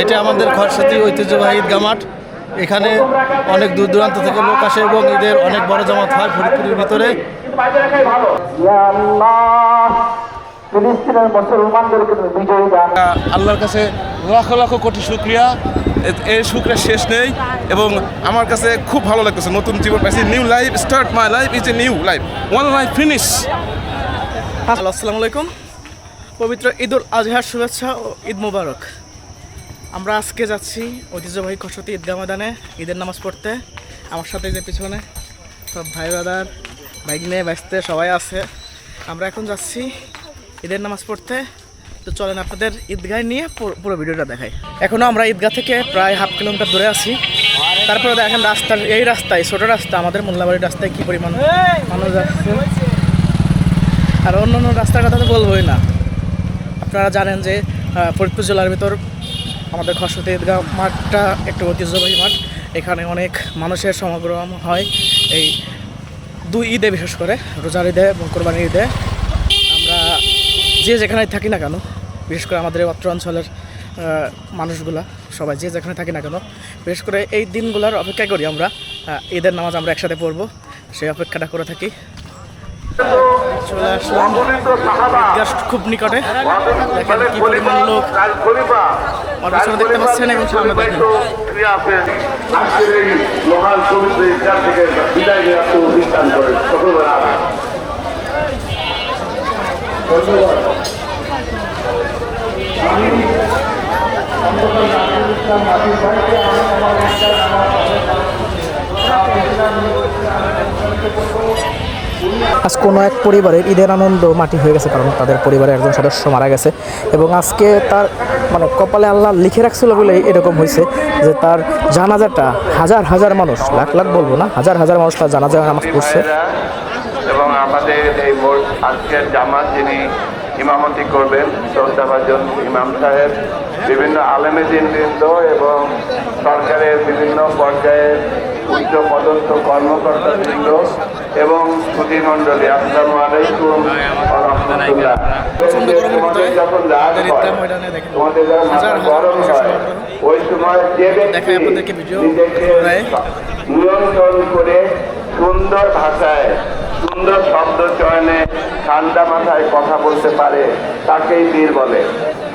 এটা আমাদের খরসাতি ঐতিহ্যবাহী ঈদগা মাঠ। এখানে অনেক দূর দূরান্ত থেকে লোক আসে এবং ঈদের অনেক বড় জমাত হয় ফরিদপুরের ভিতরে। ইয়া আল্লাহর কাছে লক্ষ লক্ষ কোটি শুক্রিয়া। এর শুক্রিয়া শেষ নেই এবং আমার কাছে খুব ভালো লাগতেছে। নতুন জীবন পাইছি new life start my life is a new life one life finish hello আসসালামু আলাইকুম। পবিত্র ঈদ উল আজহার শুভেচ্ছা ও ঈদ মুবারক। আমরা আজকে যাচ্ছি ঐতিহ্যবাহী খসতি ঈদগাহ ময়দানে, ঈদের নামাজ পড়তে। আমার সাথে যে পিছনে সব ভাই দাদার নিয়ে ব্যস্ত, সবাই আছে। আমরা এখন যাচ্ছি ঈদের নামাজ পড়তে। তো চলেন আপনাদের ঈদগাহ নিয়ে পুরো- পুরো ভিডিওটা দেখাই। এখনও আমরা ঈদগাহ থেকে প্রায় হাফ কিলোমিটার দূরে আছি। তারপরে দেখেন রাস্তার এই রাস্তায়, ছোটো রাস্তা, আমাদের মোল্লাবাড়ির রাস্তায় কী পরিমাণ মানুষ যাচ্ছে। আর অন্য অন্য রাস্তার কথা তো বলবোই না। আপনারা জানেন যে ফরিদপুর জেলার ভিতর আমাদের খসতে ঈদগাহ মাঠটা একটু ঐতিহ্যবাহী মাঠ। এখানে অনেক মানুষের সমাগম হয় এই দুই ঈদে বিশেষ করে, রোজার ঈদে এবং কোরবানির ঈদে। আমরা যে যেখানে থাকি না কেন, বিশেষ করে আমাদের অত্র অঞ্চলের মানুষগুলা, সবাই যে যেখানে থাকি না কেন, বিশেষ করে এই দিনগুলোর অপেক্ষা করি আমরা ঈদের নামাজ আমরা একসাথে পড়ব। সেই অপেক্ষাটা করে থাকি। চলে আসলাম। ঈদগাহ খুব নিকটে। দেখেন কি পরিমাণ লোক। আমার পিছনে দেখতে পাচ্ছেন এবং সামনে দেখেন। আজকের আজ কোনো এক পরিবারের ঈদের আনন্দ মাটি হয়ে গেছে, কারণ তাদের পরিবারের একজন সদস্য মারা গেছে। এবং আজকে তার মানে কপালে আল্লাহ লিখে রাখছিল বলে এরকম হয়েছে যে তার জানাজাটা হাজার হাজার মানুষ, লাখ লাখ বলব না, হাজার হাজার মানুষ তার জানাজা নামাজ পড়ছে। এবং আমাদের এই আজকের জামাত যিনি ইমামতি করবেন শ্রদ্ধাভাজন ইমাম সাহেব বিভিন্ন আলেমেদিনবৃন্দ এবং সরকারের বিভিন্ন পর্যায়ের উচ্চ পদস্থ কর্মকর্তাবৃন্দ এবং সুধীমণ্ডলী আসসালামু আলাইকুম রাহমাতুল্লাহ। যখন রাত হয়, তোমাদের যখন গরম হয় ওই সময় যে ব্যক্তি দেখাই আপনাদেরকে ভিডিও নিজেকে নিয়ন্ত্রণ করে সুন্দর ভাষায় সুন্দর শব্দ চয়নে ঠান্ডা মাথায় কথা বলতে পারে, তাকেই বীর বলে।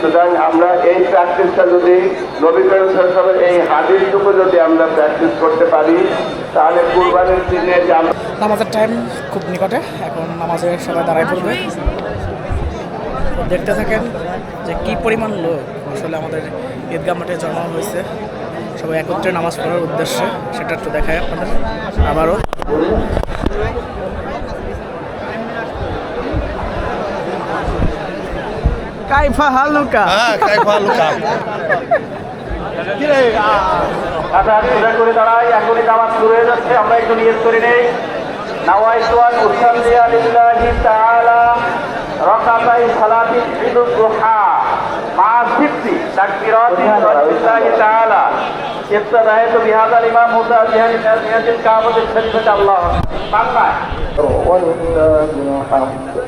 সুতরাং আমরা এই প্র্যাকটিসটা যদি নবী করিম সাল্লাল্লাহু আলাইহি ওয়াসাল্লামের এই হাদিসটুকু যদি আমরা প্র্যাকটিস করতে পারি, তাহলে কুরবানির দিনে নামাজের টাইম খুব নিকটে, এখন নামাজের সবাই দাঁড়ায় পড়বে। দেখতে থাকেন যে কি পরিমাণ লোক আসলে আমাদের ঈদগাহ মাঠে জমা হয়েছে। সবাই একত্রে নামাজ পড়ার উদ্দেশ্যে, সেটা একটু দেখায় আপনাদের। আবারও। কাইফা হালুকা আচ্ছা সোজা করে দাঁড়াই এখনই নামাজ শুরু হয়ে যাচ্ছে আমরা একটু নিয়ত করে নেই নাওয়াইতুয়ান উসাল্লি আলিল্লাহি তাআলা রাকাতাই সালাতি ঈদুল দুহা মা সিত্তি তাকবীরাতি লিল্লাহি তাআলা ابتدأت بهذا الإمام موسى جهل جهة الكعبة الشريفة الله أكبر ولله الحمد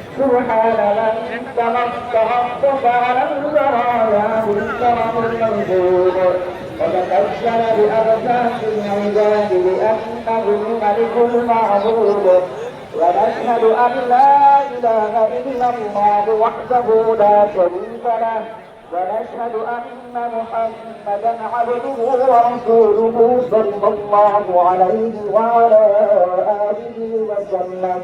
سبحان من تمسك على البرايا بالكرم الموجود وتكفل بأرزاق العباد بأنه الملك المعبود ونشهد أن لا إله إلا الله وحده لا شريك له ونشهد أن محمدا عبده ورسوله صلى الله عليه وعلى آله وسلم.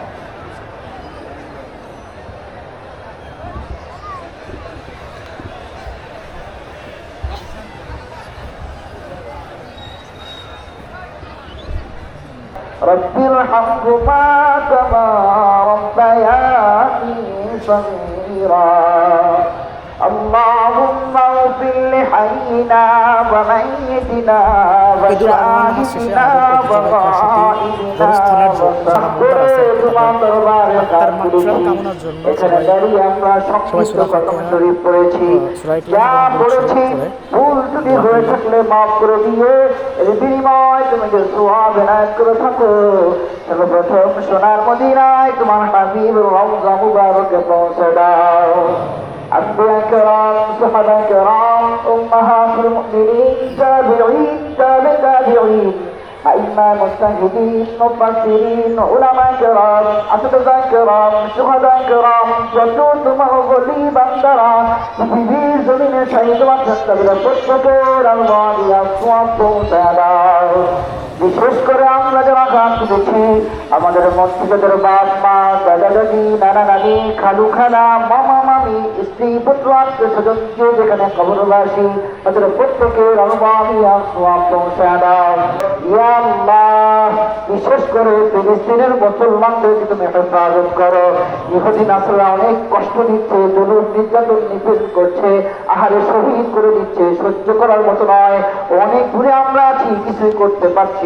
رب ارحمهما كما ربياني صغيرا. اللهم اغفر لحينا وميتنا ঈদুল আজহা নামাজ শেষে আমাদের ঐতিহ্যবাহী কষাতি ভুল গোরস্থানের জন্য তার আত্মার মাগফিরাত কামনার জন্য সবাই সূরা ফাতিহা, সূরা ইয়াসিন বলে শরীফ পড়েছি। ত্রুটি হয়ে থাকলে মাফ করে দিয়ে এর বিনিময় তুমি যে সোয়াব এনায়ত করে থাকো সর্বপ্রথম সোনার মদিনায় তোমার হাবিব রওজা মুবারকে পৌঁছে দাও أتباع كرام صحبة كرام أمهات المؤمنين تابعين تابع تابعين أئمة مجتهدين مفسرين علماء كرام أساتذة كرام شهداء كرام جدود مغولي بندرة في زمن شهيد وتستبدل بالشكر الله يصوب سلام বিশেষ করে আমরা যারা গান তুলেছি আমাদের মন্ত্রীদের বাপ মা, দাদা দাদি, নানা নানি, খালু খালা, মামা মামি, স্ত্রী, পুত্র, আত্মীয় স্বজন যে যেখানে কবরবাসী তাদের প্রত্যেকের অনুবাদিয়া সোয়াব পৌঁছে দাও ইয়া আল্লাহ বিশেষ করে ফিলিস্তিনের মুসলমানদেরকে তুমি হেফাজত করো ইহুদি নাসরা অনেক কষ্ট দিচ্ছে জুলুম, নির্যাতন, নিপীড়ন করছে, আহারে শহীদ করে দিচ্ছে, সহ্য করার মতো নয়। অনেক দূরে আমরা আছি, কিছুই করতে পারছি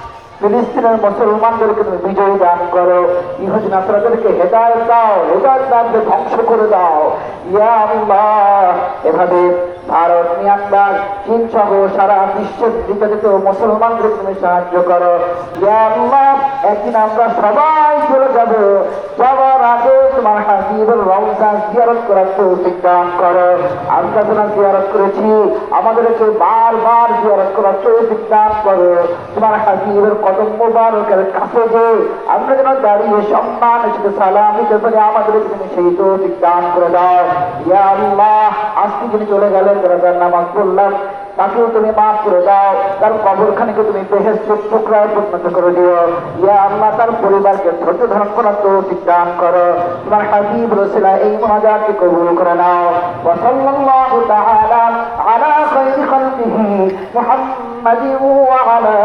ফিলিস্তিনের মুসলমানদেরকে তুমি বিজয় দান করো। ইহুদি নাসরাদেরকে হেদায়ত দাও, হেদায়ত দানকে ধ্বংস করে দাও। ইয়া আল্লাহ। এভাবে ভারত, মিয়ানমার চীন সহ সারা বিশ্বের বিতাড়িত মুসলমানদের তুমি সাহায্য করো। ইয়া আল্লাহ, একদিন আমরা সবাই চলে যাব। যাওয়ার আগে তোমার হাবিবের রমজান জিয়ারত করার তৌফিক দান করো। আমরা যেন জিয়ারত করেছি। আমাদেরকে বারবার জিয়ারত করার তৌফিক দান করো। তোমার হাবিবের কদম মোবারকের কাছে যে আমরা যেন দাঁড়িয়ে সম্মান সাথে সালাম দিতে পারি আমাদেরকে তুমি সেই তৌফিক দান করে দাও। ইয়া আল্লাহ, আজকে যিনি চলে গেলেন যারা নামাজ পড়লাম। তাকেও তুমি মাফ করে দাও তার কবরখানিকে তুমি বেহেস্তের টুকরায় পরিণত করে দিও ইয়া আল্লাহ তার পরিবারকে ধৈর্য ধারণ করার তৌফিক দান করো তোমার হাবিব রসিলা এই মহাজাতকে কবুল করে নাও ওয়াসাল্লাল্লাহু তাআলা আলা খায়রি খালকিহি মুহাম্মাদিন ওয়া আলা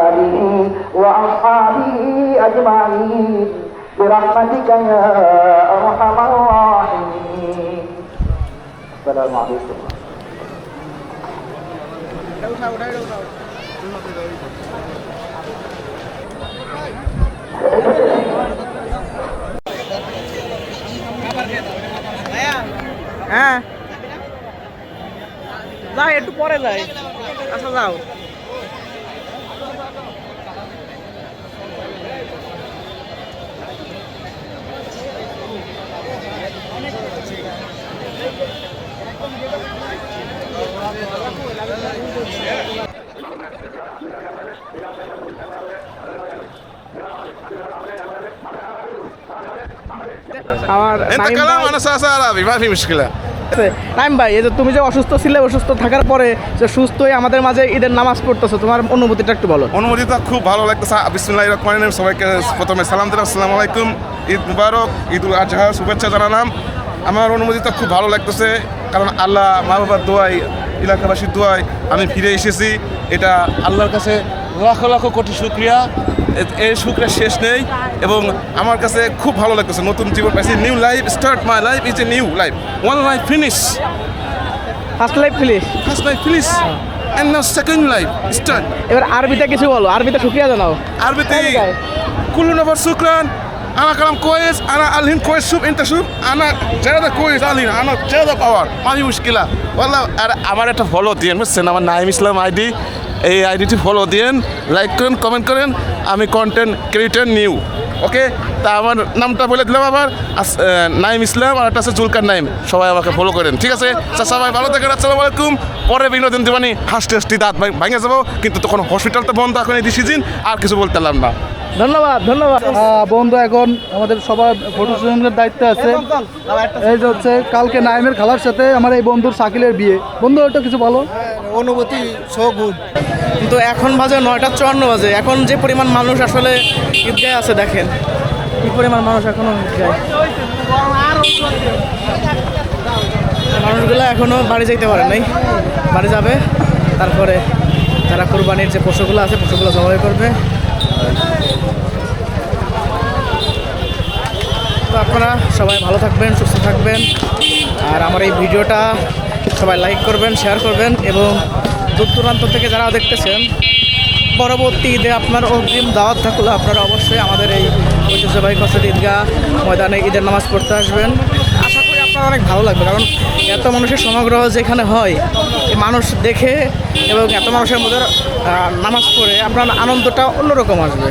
আলিহি ওয়া আসহাবিহি আজমাইন برحمتك يا أرحم الراحمين السلام عليكم হ্যাঁ। যাই একটু পরে যাই। আচ্ছা যাও। আমার নাইম ভাই এই যে তুমি যে অসুস্থ ছিলে অসুস্থ থাকার পরে যে সুস্থ হয়ে আমাদের মাঝে ঈদের নামাজ পড়তেছো তোমার অনুভূতিটা একটু বলো। অনুভূতিটা খুব ভালো লাগতেছে। বিসমুল্লাহ রহমান সবাইকে প্রথমে সালাম দিলাম। আসসালামু আলাইকুম ঈদ মুবারক ঈদ উল আজহা শুভেচ্ছা জানালাম। আমার অনুমোদিত খুব ভালো লাগতেছে কারণ আল্লাহ মা বাবার দোয়াই এলাকাবাসীর দোয়াই আমি ফিরে এসেছি। এটা আল্লাহর কাছে লাখ লাখ কোটি শুক্রিয়া। এই সুখটা শেষ নেই এবং আমার কাছে খুব ভালো লাগতেছে। নতুন জীবন পাইছি new life start my life is a new life one life finish first life finish first life finish and now second life start এবার আরবিতে কিছু বলো আরবিতে শুকরিয়া জানাও। আরবিতে কুলু নবর শুকরান আনা কালাম কোয়েস আনা আলহিন কোয়েস সুপ ইন্টা সুপ আনা জায়দা কোয়েস আলহিন আনা জায়দা পাওয়ার মামি মুশকিলা। বললাম আর আমার একটা ফলো দিয়ে বুঝছেন আমার নাইম ইসলাম আইডি। এই আইডিটি ফলো দিয়েন লাইক করেন কমেন্ট করেন। আমি কন্টেন্ট ক্রিয়েটার নিউ ওকে তা আমার নামটা বলে দিলাম আবার। নাইম ইসলাম আর একটা আছে জুলকার নাইম। সবাই আমাকে ফলো করেন, ঠিক আছে? সবাই ভালো থাকেন, আসসালামু আলাইকুম। পরে বিনোদন দিবানি, হাসতে হাসতে দাঁত ভাঙ- যাব। কিন্তু তখন হসপিটাল তো বন্ধ এখন এই সিজন আর কিছু বলতে পারলাম না। ধন্যবাদ ধন্যবাদ। বন্ধু এখন আমাদের সবার ফটো সেশনের দায়িত্বে আছে। এই যে হচ্ছে কালকে নাইমের খালার সাথে আমার এই বন্ধুর সাকিলের বিয়ে। বন্ধু ওটা কিছু বলো। অনুভূতি সো গুড কিন্তু এখন বাজে নয়টা চুয়ান্ন বাজে। এখন যে পরিমাণ মানুষ আসলে ঈদগায় আছে দেখেন। কি পরিমাণ মানুষ এখনও ঈদগায় মানুষগুলো এখনও বাড়ি যেতে পারে নাই। বাড়ি যাবে তারপরে যারা কোরবানির যে পশুগুলো আছে পশুগুলো জবাই করবে। তো আপনারা সবাই ভালো থাকবেন, সুস্থ থাকবেন। আর আমার এই ভিডিওটা সবাই লাইক করবেন শেয়ার করবেন এবং দূর দূরান্ত থেকে যারা দেখতেছেন, পরবর্তী ঈদে আপনার অগ্রিম দাওয়াত থাকলে আপনারা অবশ্যই আমাদের এই ঐতিহ্যবাহী কসর ঈদগাহ ময়দানে ঈদের নামাজ পড়তে আসবেন। আশা করি আপনার অনেক ভালো লাগবে, কারণ এত মানুষের সমাগ্রহ যেখানে হয় মানুষ দেখে এবং এত মানুষের মধ্যে নামাজ পড়ে আপনার আনন্দটা অন্যরকম আসবে।